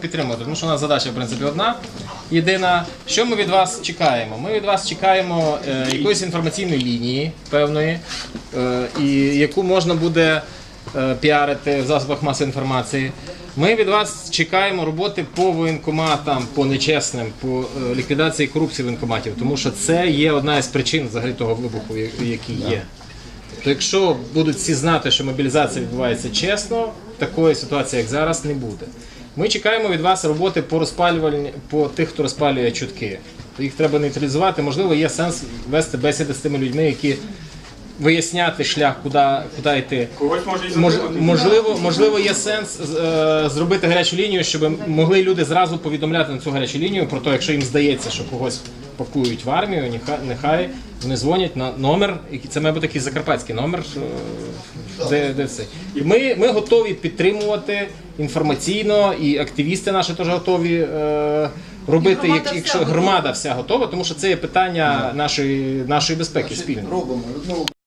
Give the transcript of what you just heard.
підтримувати, тому що у нас задача в принципі одна. Єдина, що ми від вас чекаємо? Ми від вас чекаємо е, якоїсь інформаційної лінії певної, е, і яку можна буде е, піарити в засобах масової інформації. Ми від вас чекаємо роботи по воєнкоматам, по нечесним, по е, ліквідації корупції воєнкоматів, тому що це є одна із причин взагалі того вибуху, який є. То якщо будуть всі знати, що мобілізація відбувається чесно, такої ситуації, як зараз, не буде. Ми чекаємо від вас роботи по розпалювальні по тих, хто розпалює чутки. Їх треба нейтралізувати. Можливо, є сенс вести бесіди з тими людьми, які виясняти шлях, куди, куди йти. Когось може і Мож, можливо, можливо, є сенс е, зробити гарячу лінію, щоб могли люди зразу повідомляти на цю гарячу лінію про те, якщо їм здається, що когось пакують в армію, нехай, нехай вони дзвонять на номер, і це має бути такий закарпатський номер, де, де все. І ми, ми готові підтримувати інформаційно, і активісти наші теж готові. Е, Робити, громада як, якщо громада вся готова, тому що це є питання нашої, нашої безпеки спільно. Робимо.